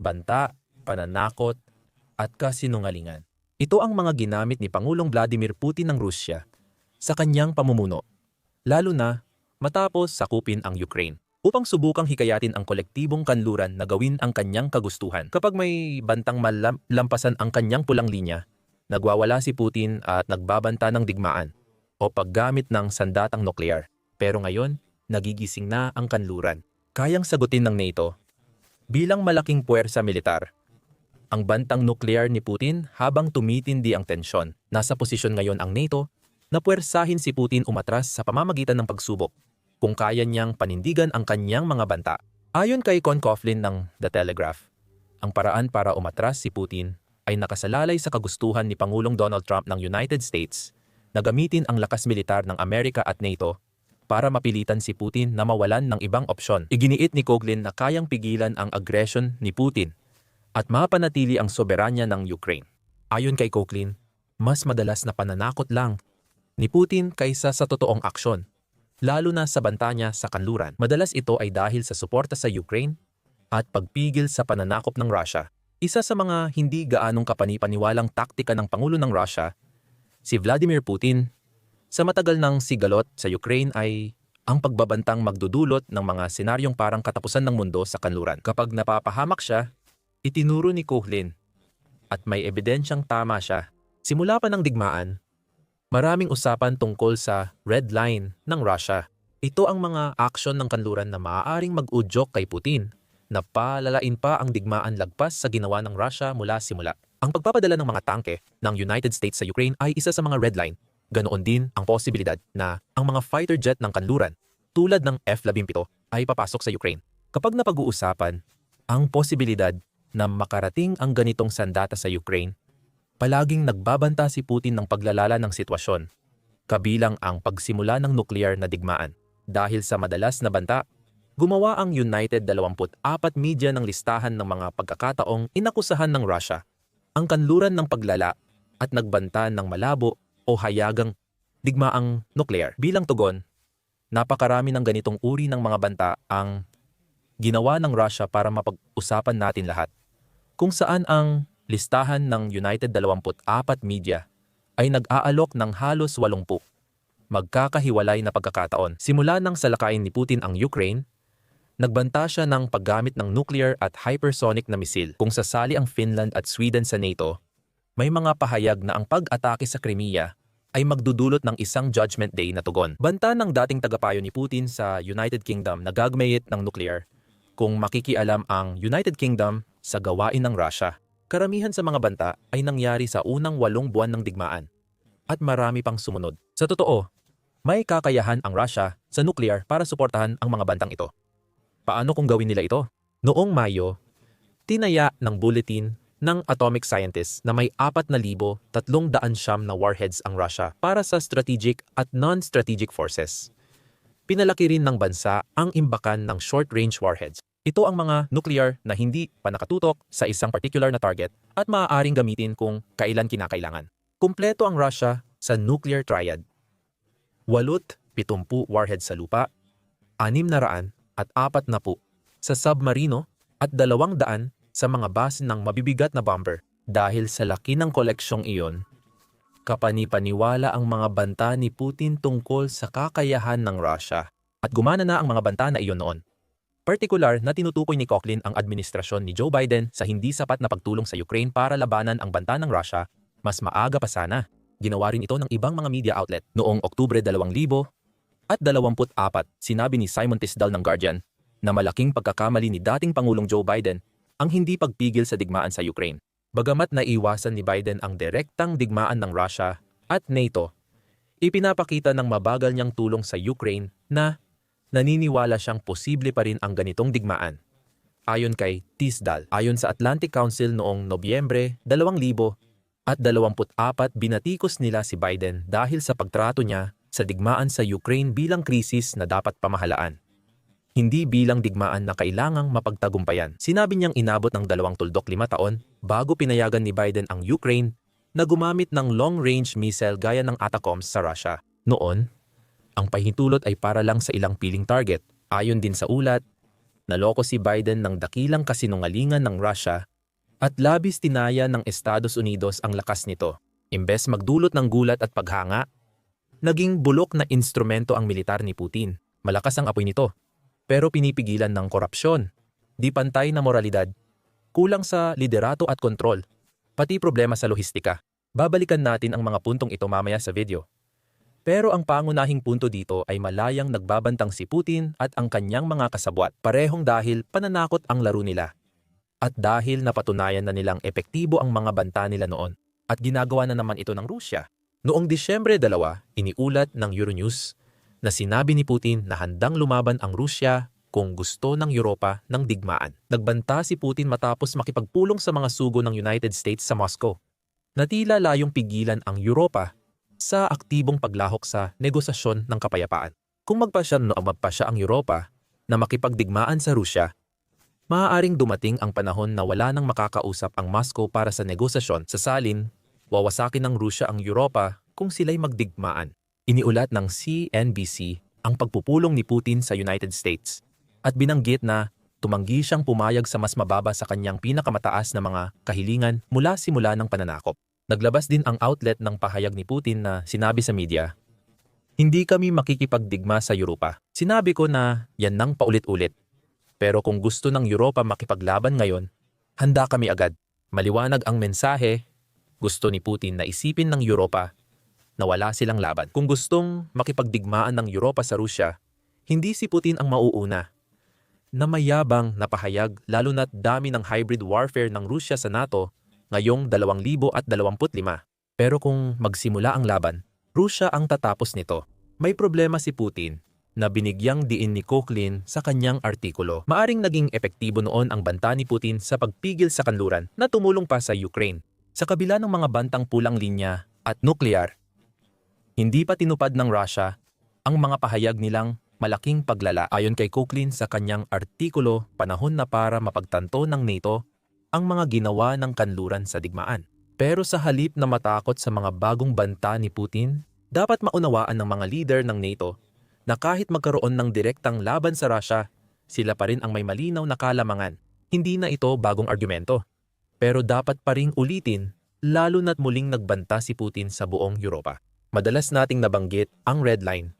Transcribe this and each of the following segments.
banta, pananakot, at kasinungalingan. Ito ang mga ginamit ni Pangulong Vladimir Putin ng Rusya sa kanyang pamumuno, lalo na matapos sakupin ang Ukraine upang subukang hikayatin ang kolektibong kanluran na gawin ang kanyang kagustuhan. Kapag may bantang malampasan ang kanyang pulang linya, nagwawala si Putin at nagbabanta ng digmaan o paggamit ng sandatang nuklear. Pero ngayon, nagigising na ang kanluran. Kayang sagutin ng NATO bilang malaking puwersa militar. Ang bantang nuklear ni Putin habang tumitindi ang tensyon. Nasa posisyon ngayon ang NATO na puwersahin si Putin umatras sa pamamagitan ng pagsubok kung kaya niyang panindigan ang kanyang mga banta. Ayon kay Con Coughlin ng The Telegraph, ang paraan para umatras si Putin ay nakasalalay sa kagustuhan ni Pangulong Donald Trump ng United States na gamitin ang lakas militar ng Amerika at NATO para mapilitan si Putin na mawalan ng ibang opsyon. Iginiit ni Coughlin na kayang pigilan ang aggression ni Putin at mapanatili ang soberanya ng Ukraine. Ayon kay Coughlin, mas madalas na pananakot lang ni Putin kaysa sa totoong aksyon, lalo na sa banta niya sa kanluran. Madalas ito ay dahil sa suporta sa Ukraine at pagpigil sa pananakop ng Russia. Isa sa mga hindi gaanong kapanipaniwalang taktika ng Pangulo ng Russia, si Vladimir Putin, sa matagal ng sigalot sa Ukraine ay ang pagbabantang magdudulot ng mga senaryong parang katapusan ng mundo sa kanluran. Kapag napapahamak siya, itinuro ni Coughlin at may ebidensyang tama siya. Simula pa ng digmaan, maraming usapan tungkol sa red line ng Russia. Ito ang mga aksyon ng kanluran na maaaring mag-udyok kay Putin na palalain pa ang digmaan lagpas sa ginawa ng Russia mula simula. Ang pagpapadala ng mga tangke ng United States sa Ukraine ay isa sa mga red line. Ganoon din ang posibilidad na ang mga fighter jet ng kanluran tulad ng F-17 ay papasok sa Ukraine. Kapag napag-uusapan ang posibilidad na makarating ang ganitong sandata sa Ukraine, palaging nagbabanta si Putin ng paglalala ng sitwasyon, kabilang ang pagsimula ng nuklear na digmaan. Dahil sa madalas na banta, gumawa ang United 24 media ng listahan ng mga pagkakataong inakusahan ng Russia ang kanluran ng paglala at nagbanta ng malabo o hayagang digmaang nuklear. Bilang tugon, napakarami ng ganitong uri ng mga banta ang ginawa ng Russia para mapag-usapan natin lahat. Kung saan ang listahan ng United 24 media ay nag-aalok ng halos 80 magkakahiwalay na pagkakataon. Simula nang salakayin ni Putin ang Ukraine, nagbanta siya ng paggamit ng nuclear at hypersonic na misil. Kung sasali ang Finland at Sweden sa NATO, may mga pahayag na ang pag-atake sa Crimea ay magdudulot ng isang judgment day na tugon. Banta ng dating tagapayo ni Putin sa United Kingdom na gagmayit ng nuclear kung makikialam ang United Kingdom sa gawain ng Russia. Karamihan sa mga banta ay nangyari sa unang walong buwan ng digmaan at marami pang sumunod. Sa totoo, may kakayahan ang Russia sa nuclear para suportahan ang mga bantang ito. Paano kung gawin nila ito? Noong Mayo, tinaya ng bulletin ng atomic scientists na may 4,300 siyam na warheads ang Russia para sa strategic at non-strategic forces. Pinalaki rin ng bansa ang imbakan ng short-range warheads. Ito ang mga nuclear na hindi pa nakatutok sa isang particular na target at maaaring gamitin kung kailan kinakailangan. Kumpleto ang Russia sa nuclear triad. Walot, 70 warheads sa lupa, 600 at 40 sa submarino at 200 sa mga base ng mabibigat na bomber. Dahil sa laki ng koleksyong iyon, kapanipaniwala ang mga banta ni Putin tungkol sa kakayahan ng Russia at gumana na ang mga banta na iyon noon. Partikular na tinutukoy ni Coughlin ang administrasyon ni Joe Biden sa hindi sapat na pagtulong sa Ukraine para labanan ang banta ng Russia, mas maaga pa sana. Ginawa rin ito ng ibang mga media outlet. Noong Oktubre 2000 at 24, sinabi ni Simon Tisdale ng Guardian na malaking pagkakamali ni dating Pangulong Joe Biden ang hindi pagpigil sa digmaan sa Ukraine. Bagamat naiwasan ni Biden ang direktang digmaan ng Russia at NATO, ipinapakita ng mabagal niyang tulong sa Ukraine na naniniwala siyang posible pa rin ang ganitong digmaan. Ayon kay Tisdal, ayon sa Atlantic Council noong Nobyembre 2000 at 24 binatikos nila si Biden dahil sa pagtrato niya sa digmaan sa Ukraine bilang krisis na dapat pamahalaan. Hindi bilang digmaan na kailangang mapagtagumpayan. Sinabi niyang inabot ng dalawang tuldok lima taon bago pinayagan ni Biden ang Ukraine na gumamit ng long-range missile gaya ng Atacoms sa Russia. Noon, ang pahintulot ay para lang sa ilang piling target. Ayon din sa ulat, Naloko si Biden ng dakilang kasinungalingan ng Russia at labis tinaya ng Estados Unidos ang lakas nito. Imbes magdulot ng gulat at paghanga, naging bulok na instrumento ang militar ni Putin. Malakas ang apoy nito, pero pinipigilan ng korupsyon, di pantay na moralidad, kulang sa liderato at kontrol, pati problema sa lohistika. Babalikan natin ang mga puntong ito mamaya sa video. Pero ang pangunahing punto dito ay malayang nagbabantang si Putin at ang kanyang mga kasabwat parehong dahil pananakot ang laro nila. At dahil napatunayan na nilang epektibo ang mga banta nila noon at ginagawa na naman ito ng Rusya. Noong Disyembre 2, iniulat ng Euronews na sinabi ni Putin na handang lumaban ang Rusya kung gusto ng Europa ng digmaan. Nagbanta si Putin matapos makipagpulong sa mga sugo ng United States sa Moscow. Natila layong pigilan ang Europa sa aktibong paglahok sa negosasyon ng kapayapaan. Kung magpasya no magpasya ang Europa na makipagdigmaan sa Rusya, maaaring dumating ang panahon na wala nang makakausap ang Moscow para sa negosasyon sa salin, wawasakin ng Rusya ang Europa kung sila'y magdigmaan. Iniulat ng CNBC ang pagpupulong ni Putin sa United States at binanggit na tumanggi siyang pumayag sa mas mababa sa kanyang pinakamataas na mga kahilingan mula simula ng pananakop. Naglabas din ang outlet ng pahayag ni Putin na sinabi sa media, Hindi kami makikipagdigma sa Europa. Sinabi ko na yan nang paulit-ulit. Pero kung gusto ng Europa makipaglaban ngayon, handa kami agad. Maliwanag ang mensahe, gusto ni Putin na isipin ng Europa na wala silang laban. Kung gustong makipagdigmaan ng Europa sa Rusya, hindi si Putin ang mauuna. Na mayabang na pahayag lalo na't dami ng hybrid warfare ng Rusya sa NATO ngayong 2025. Pero kung magsimula ang laban, Rusya ang tatapos nito. May problema si Putin na binigyang diin ni Koklin sa kanyang artikulo. Maaring naging epektibo noon ang banta ni Putin sa pagpigil sa kanluran na tumulong pa sa Ukraine. Sa kabila ng mga bantang pulang linya at nuklear, hindi pa tinupad ng Russia ang mga pahayag nilang malaking paglala ayon kay Koklin sa kanyang artikulo panahon na para mapagtanto ng NATO ang mga ginawa ng kanluran sa digmaan. Pero sa halip na matakot sa mga bagong banta ni Putin, dapat maunawaan ng mga leader ng NATO na kahit magkaroon ng direktang laban sa Russia, sila pa rin ang may malinaw na kalamangan. Hindi na ito bagong argumento. Pero dapat pa ring ulitin lalo na't muling nagbanta si Putin sa buong Europa. Madalas nating nabanggit ang red line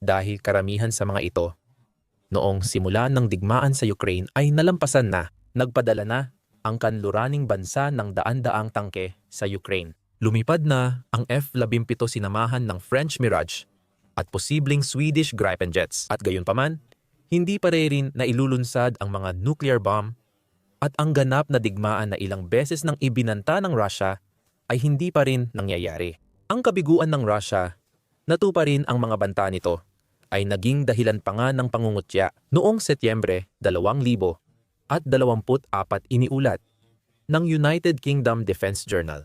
dahil karamihan sa mga ito noong simula ng digmaan sa Ukraine ay nalampasan na, nagpadala na ang kanluraning bansa ng daan-daang tangke sa Ukraine. Lumipad na ang F-17 sinamahan ng French Mirage at posibleng Swedish Gripen jets. At gayon paman, hindi pa rin na ilulunsad ang mga nuclear bomb at ang ganap na digmaan na ilang beses nang ibinanta ng Russia ay hindi pa rin nangyayari. Ang kabiguan ng Russia, natupa rin ang mga banta nito, ay naging dahilan pa nga ng pangungutya noong Setyembre 2000 at 24 iniulat ng United Kingdom Defense Journal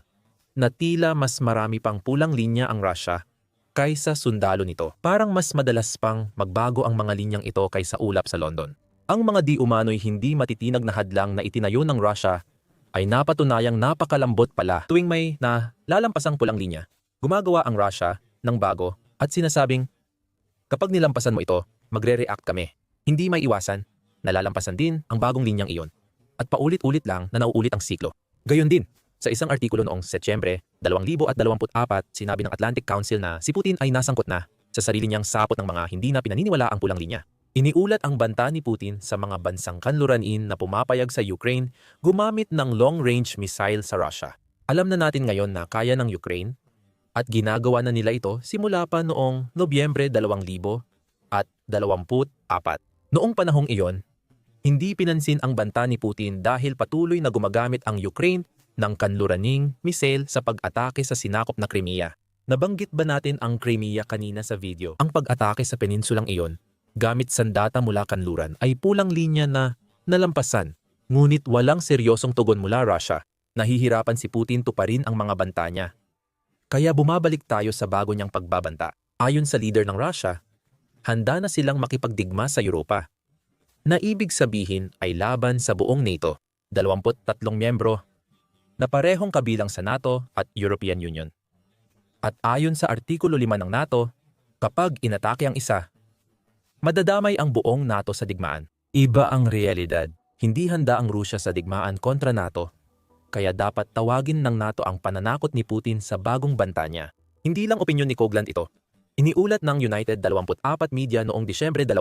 na tila mas marami pang pulang linya ang Russia kaysa sundalo nito. Parang mas madalas pang magbago ang mga linyang ito kaysa ulap sa London. Ang mga di umano'y hindi matitinag na hadlang na itinayo ng Russia ay napatunayang napakalambot pala tuwing may na lalampasang pulang linya. Gumagawa ang Russia ng bago at sinasabing, kapag nilampasan mo ito, magre-react kami. Hindi may iwasan nalalampasan din ang bagong linyang iyon at paulit-ulit lang na nauulit ang siklo. Gayon din, sa isang artikulo noong Setyembre 2024, sinabi ng Atlantic Council na si Putin ay nasangkot na sa sarili niyang sapot ng mga hindi na pinaniniwala ang pulang linya. Iniulat ang banta ni Putin sa mga bansang kanluranin na pumapayag sa Ukraine gumamit ng long-range missile sa Russia. Alam na natin ngayon na kaya ng Ukraine at ginagawa na nila ito simula pa noong Nobyembre 2000 at 24. Noong panahong iyon, hindi pinansin ang banta ni Putin dahil patuloy na gumagamit ang Ukraine ng kanluraning misel sa pag-atake sa sinakop na Crimea. Nabanggit ba natin ang Crimea kanina sa video? Ang pag-atake sa peninsulang iyon, gamit sandata mula kanluran, ay pulang linya na nalampasan. Ngunit walang seryosong tugon mula Russia. Nahihirapan si Putin tuparin ang mga banta niya. Kaya bumabalik tayo sa bago niyang pagbabanta. Ayon sa leader ng Russia, handa na silang makipagdigma sa Europa na ibig sabihin ay laban sa buong NATO, 23 miyembro na parehong kabilang sa NATO at European Union. At ayon sa Artikulo 5 ng NATO, kapag inatake ang isa, madadamay ang buong NATO sa digmaan. Iba ang realidad. Hindi handa ang Rusya sa digmaan kontra NATO. Kaya dapat tawagin ng NATO ang pananakot ni Putin sa bagong banta niya. Hindi lang opinyon ni Kogland ito. Iniulat ng United 24 Media noong Disyembre 2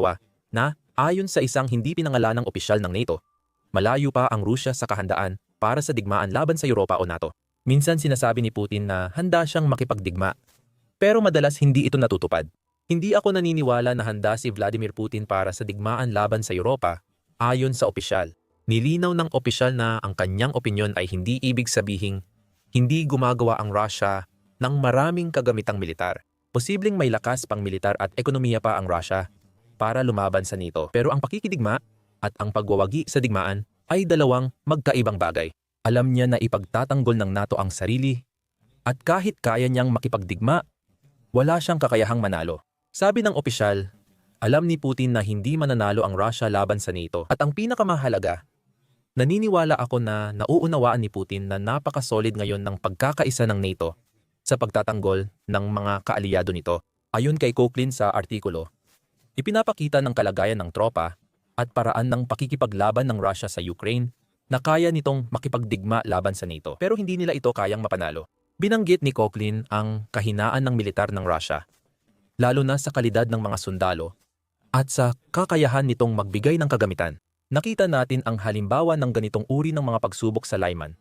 na ayon sa isang hindi pinangalanang opisyal ng NATO, malayo pa ang Rusya sa kahandaan para sa digmaan laban sa Europa o NATO. Minsan sinasabi ni Putin na handa siyang makipagdigma. Pero madalas hindi ito natutupad. Hindi ako naniniwala na handa si Vladimir Putin para sa digmaan laban sa Europa ayon sa opisyal. Nilinaw ng opisyal na ang kanyang opinyon ay hindi ibig sabihing hindi gumagawa ang Russia ng maraming kagamitang militar. Posibleng may lakas pang militar at ekonomiya pa ang Russia para lumaban sa NATO. Pero ang pakikidigma at ang pagwawagi sa digmaan ay dalawang magkaibang bagay. Alam niya na ipagtatanggol ng NATO ang sarili at kahit kaya niyang makipagdigma, wala siyang kakayahang manalo. Sabi ng opisyal, alam ni Putin na hindi mananalo ang Russia laban sa NATO. At ang pinakamahalaga, naniniwala ako na nauunawaan ni Putin na napakasolid ngayon ng pagkakaisa ng NATO sa pagtatanggol ng mga kaalyado nito. Ayon kay Coughlin sa artikulo, ipinapakita ng kalagayan ng tropa at paraan ng pakikipaglaban ng Russia sa Ukraine na kaya nitong makipagdigma laban sa NATO pero hindi nila ito kayang mapanalo. Binanggit ni Coughlin ang kahinaan ng militar ng Russia lalo na sa kalidad ng mga sundalo at sa kakayahan nitong magbigay ng kagamitan. Nakita natin ang halimbawa ng ganitong uri ng mga pagsubok sa Lyman,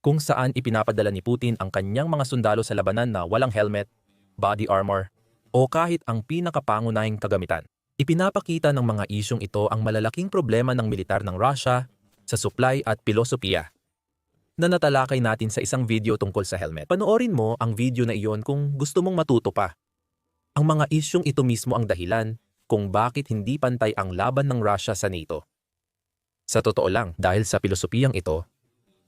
kung saan ipinapadala ni Putin ang kanyang mga sundalo sa labanan na walang helmet, body armor, o kahit ang pinakapangunahing kagamitan. Ipinapakita ng mga isyong ito ang malalaking problema ng militar ng Russia sa supply at pilosopiya na natalakay natin sa isang video tungkol sa helmet. Panoorin mo ang video na iyon kung gusto mong matuto pa. Ang mga isyong ito mismo ang dahilan kung bakit hindi pantay ang laban ng Russia sa NATO. Sa totoo lang, dahil sa pilosopiyang ito,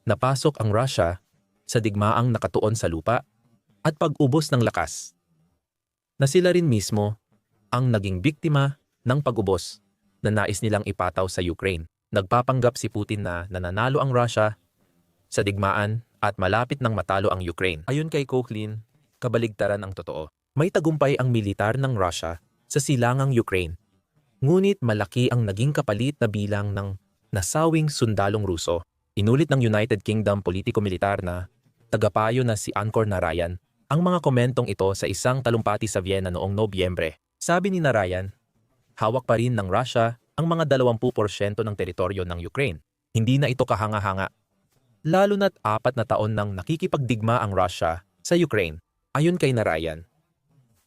napasok ang Russia sa digmaang nakatuon sa lupa at pag-ubos ng lakas. Na sila rin mismo ang naging biktima ng pag-ubos na nais nilang ipataw sa Ukraine. Nagpapanggap si Putin na nananalo ang Russia sa digmaan at malapit nang matalo ang Ukraine. Ayon kay Coughlin, kabaligtaran ang totoo. May tagumpay ang militar ng Russia sa silangang Ukraine. Ngunit malaki ang naging kapalit na bilang ng nasawing sundalong Ruso. Inulit ng United Kingdom politiko-militar na tagapayo na si Ankor Narayan ang mga komentong ito sa isang talumpati sa Vienna noong Nobyembre. Sabi ni Narayan, hawak pa rin ng Russia ang mga 20% ng teritoryo ng Ukraine. Hindi na ito kahanga-hanga. Lalo na't apat na taon nang nakikipagdigma ang Russia sa Ukraine. Ayon kay Narayan,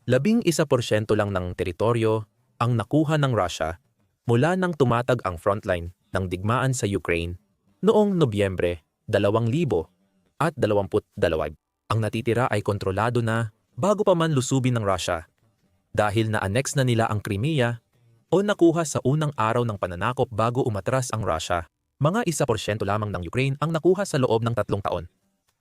labing isa porsyento lang ng teritoryo ang nakuha ng Russia mula nang tumatag ang frontline ng digmaan sa Ukraine noong Nobyembre 2000 at 22. Ang natitira ay kontrolado na bago pa man lusubin ng Russia dahil na-annex na nila ang Crimea o nakuha sa unang araw ng pananakop bago umatras ang Russia. Mga isa porsyento lamang ng Ukraine ang nakuha sa loob ng tatlong taon.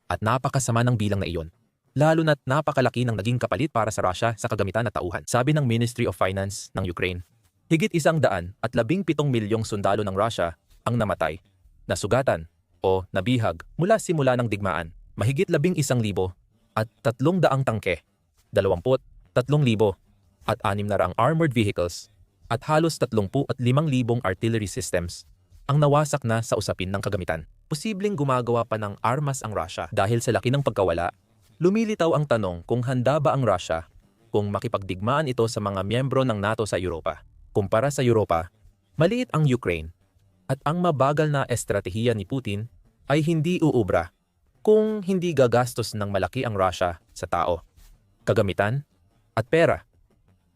At napakasama ng bilang na iyon lalo na't napakalaki ng naging kapalit para sa Russia sa kagamitan at tauhan. Sabi ng Ministry of Finance ng Ukraine, higit isang daan at labing pitong milyong sundalo ng Russia ang namatay, nasugatan o nabihag mula simula ng digmaan. Mahigit labing isang libo at tatlong daang tangke, dalawamput, tatlong libo at anim na raang armored vehicles at halos tatlongpu at limang libong artillery systems ang nawasak na sa usapin ng kagamitan. Posibleng gumagawa pa ng armas ang Russia dahil sa laki ng pagkawala Lumilitaw ang tanong kung handa ba ang Russia kung makipagdigmaan ito sa mga miyembro ng NATO sa Europa. Kumpara sa Europa, maliit ang Ukraine at ang mabagal na estratehiya ni Putin ay hindi uubra kung hindi gagastos ng malaki ang Russia sa tao, kagamitan at pera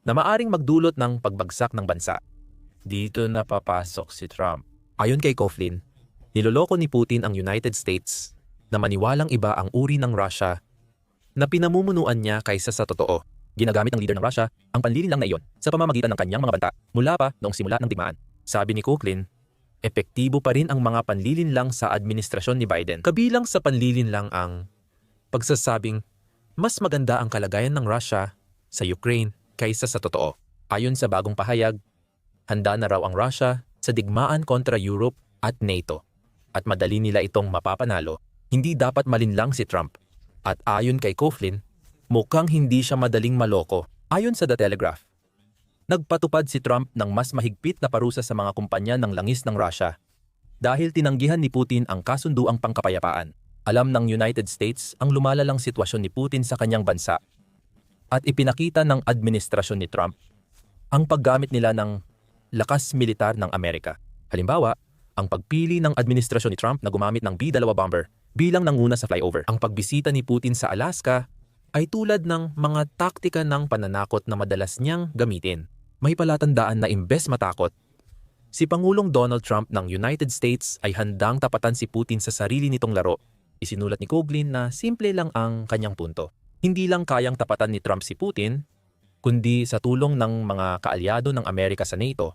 na maaring magdulot ng pagbagsak ng bansa. Dito na papasok si Trump. Ayon kay Coughlin, niloloko ni Putin ang United States na maniwalang iba ang uri ng Russia na pinamumunuan niya kaysa sa totoo. Ginagamit ng leader ng Russia ang panlilin lang na iyon sa pamamagitan ng kanyang mga banta mula pa noong simula ng digmaan. Sabi ni Kuklin, epektibo pa rin ang mga panlilin lang sa administrasyon ni Biden. Kabilang sa panlilin lang ang pagsasabing mas maganda ang kalagayan ng Russia sa Ukraine kaysa sa totoo. Ayon sa bagong pahayag, handa na raw ang Russia sa digmaan kontra Europe at NATO. At madali nila itong mapapanalo, hindi dapat malinlang si Trump at ayon kay Coughlin, mukhang hindi siya madaling maloko. Ayon sa The Telegraph, Nagpatupad si Trump ng mas mahigpit na parusa sa mga kumpanya ng langis ng Russia dahil tinanggihan ni Putin ang kasunduang pangkapayapaan. Alam ng United States ang lumalalang sitwasyon ni Putin sa kanyang bansa at ipinakita ng administrasyon ni Trump ang paggamit nila ng lakas militar ng Amerika. Halimbawa, ang pagpili ng administrasyon ni Trump na gumamit ng B-2 bomber bilang nanguna sa flyover. Ang pagbisita ni Putin sa Alaska ay tulad ng mga taktika ng pananakot na madalas niyang gamitin. May palatandaan na imbes matakot, si Pangulong Donald Trump ng United States ay handang tapatan si Putin sa sarili nitong laro. Isinulat ni Coughlin na simple lang ang kanyang punto. Hindi lang kayang tapatan ni Trump si Putin, kundi sa tulong ng mga kaalyado ng Amerika sa NATO,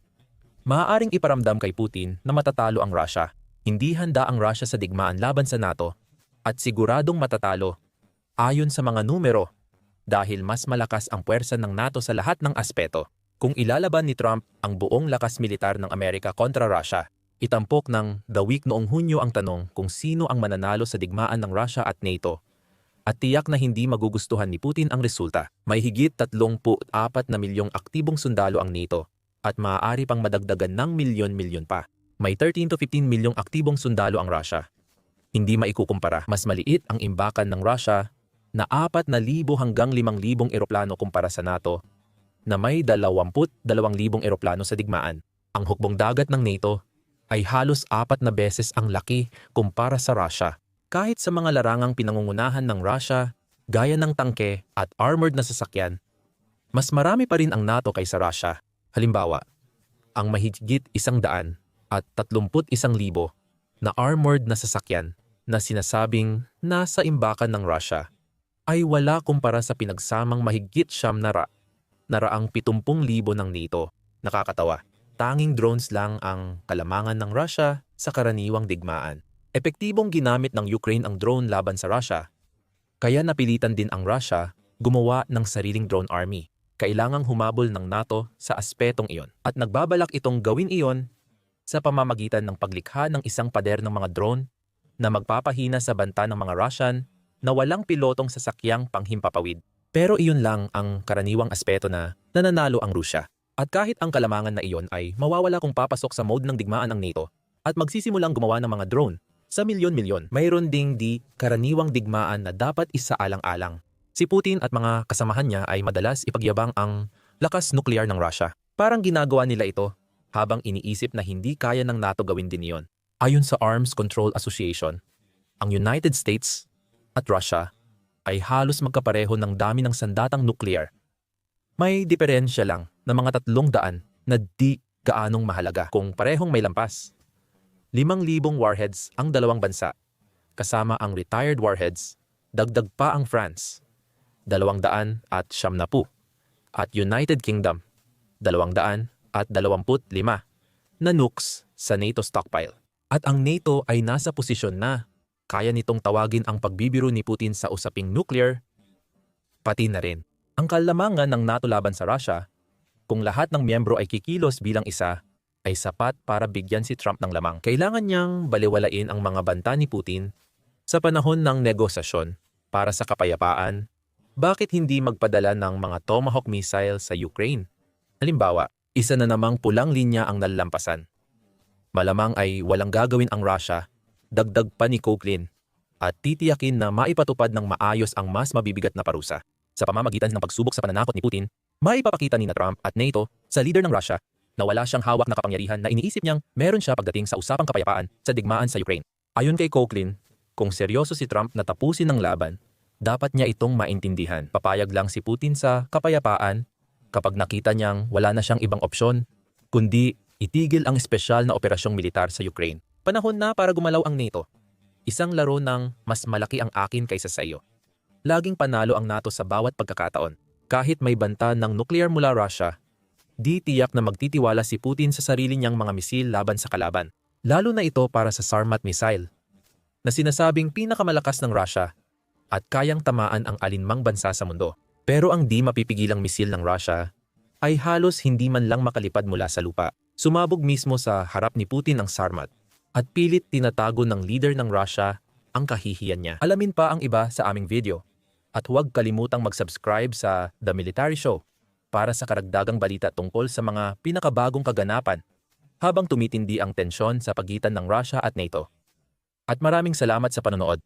maaaring iparamdam kay Putin na matatalo ang Russia. Hindi handa ang Russia sa digmaan laban sa NATO at siguradong matatalo ayon sa mga numero dahil mas malakas ang puwersa ng NATO sa lahat ng aspeto. Kung ilalaban ni Trump ang buong lakas militar ng Amerika kontra Russia, itampok ng The Week noong Hunyo ang tanong kung sino ang mananalo sa digmaan ng Russia at NATO. At tiyak na hindi magugustuhan ni Putin ang resulta. May higit 34 na milyong aktibong sundalo ang NATO at maaari pang madagdagan ng milyon-milyon pa. May 13 to 15 milyong aktibong sundalo ang Russia. Hindi maikukumpara. Mas maliit ang imbakan ng Russia na 4,000 hanggang 5,000 eroplano kumpara sa NATO na may 22,000 eroplano sa digmaan. Ang hukbong dagat ng NATO ay halos apat na beses ang laki kumpara sa Russia. Kahit sa mga larangang pinangungunahan ng Russia, gaya ng tangke at armored na sasakyan, mas marami pa rin ang NATO kaysa Russia. Halimbawa, ang mahigit isang daan at 31,000 na armored na sasakyan na sinasabing nasa imbakan ng Russia ay wala kumpara sa pinagsamang mahigit siyam na ra naraang 70,000 ng NATO. Nakakatawa. Tanging drones lang ang kalamangan ng Russia sa karaniwang digmaan. Epektibong ginamit ng Ukraine ang drone laban sa Russia. Kaya napilitan din ang Russia gumawa ng sariling drone army. Kailangang humabol ng NATO sa aspetong iyon. At nagbabalak itong gawin iyon sa pamamagitan ng paglikha ng isang pader ng mga drone na magpapahina sa banta ng mga Russian na walang pilotong sasakyang panghimpapawid. Pero iyon lang ang karaniwang aspeto na nananalo ang Rusya. At kahit ang kalamangan na iyon ay mawawala kung papasok sa mode ng digmaan ng NATO at magsisimulang gumawa ng mga drone sa milyon-milyon, mayroon ding di karaniwang digmaan na dapat isaalang-alang. Si Putin at mga kasamahan niya ay madalas ipagyabang ang lakas nuklear ng Russia. Parang ginagawa nila ito habang iniisip na hindi kaya ng NATO gawin din iyon. Ayon sa Arms Control Association, ang United States at Russia ay halos magkapareho ng dami ng sandatang nuclear. May diferensya lang na mga tatlong daan na di gaanong mahalaga kung parehong may lampas. 5,000 warheads ang dalawang bansa, kasama ang retired warheads, dagdag pa ang France, 200 at siyam na po, at United Kingdom, 200 at 25 na nukes sa NATO stockpile. At ang NATO ay nasa posisyon na kaya nitong tawagin ang pagbibiro ni Putin sa usaping nuclear, pati na rin. Ang kalamangan ng NATO laban sa Russia, kung lahat ng miyembro ay kikilos bilang isa, ay sapat para bigyan si Trump ng lamang. Kailangan niyang baliwalain ang mga banta ni Putin sa panahon ng negosasyon para sa kapayapaan. Bakit hindi magpadala ng mga Tomahawk missile sa Ukraine? Halimbawa, isa na namang pulang linya ang nalalampasan. Malamang ay walang gagawin ang Russia dagdag pa ni Coughlin, at titiyakin na maipatupad ng maayos ang mas mabibigat na parusa. Sa pamamagitan ng pagsubok sa pananakot ni Putin, maipapakita ni na Trump at NATO sa leader ng Russia na wala siyang hawak na kapangyarihan na iniisip niyang meron siya pagdating sa usapang kapayapaan sa digmaan sa Ukraine. Ayon kay Coughlin, kung seryoso si Trump na tapusin ang laban, dapat niya itong maintindihan. Papayag lang si Putin sa kapayapaan kapag nakita niyang wala na siyang ibang opsyon, kundi itigil ang espesyal na operasyong militar sa Ukraine. Panahon na para gumalaw ang NATO. Isang laro ng mas malaki ang akin kaysa sa iyo. Laging panalo ang NATO sa bawat pagkakataon. Kahit may banta ng nuclear mula Russia, di tiyak na magtitiwala si Putin sa sarili niyang mga misil laban sa kalaban. Lalo na ito para sa Sarmat missile, na sinasabing pinakamalakas ng Russia at kayang tamaan ang alinmang bansa sa mundo. Pero ang di mapipigilang misil ng Russia ay halos hindi man lang makalipad mula sa lupa. Sumabog mismo sa harap ni Putin ang Sarmat at pilit tinatago ng leader ng Russia ang kahihiyan niya. Alamin pa ang iba sa aming video. At huwag kalimutang mag-subscribe sa The Military Show para sa karagdagang balita tungkol sa mga pinakabagong kaganapan habang tumitindi ang tensyon sa pagitan ng Russia at NATO. At maraming salamat sa panonood.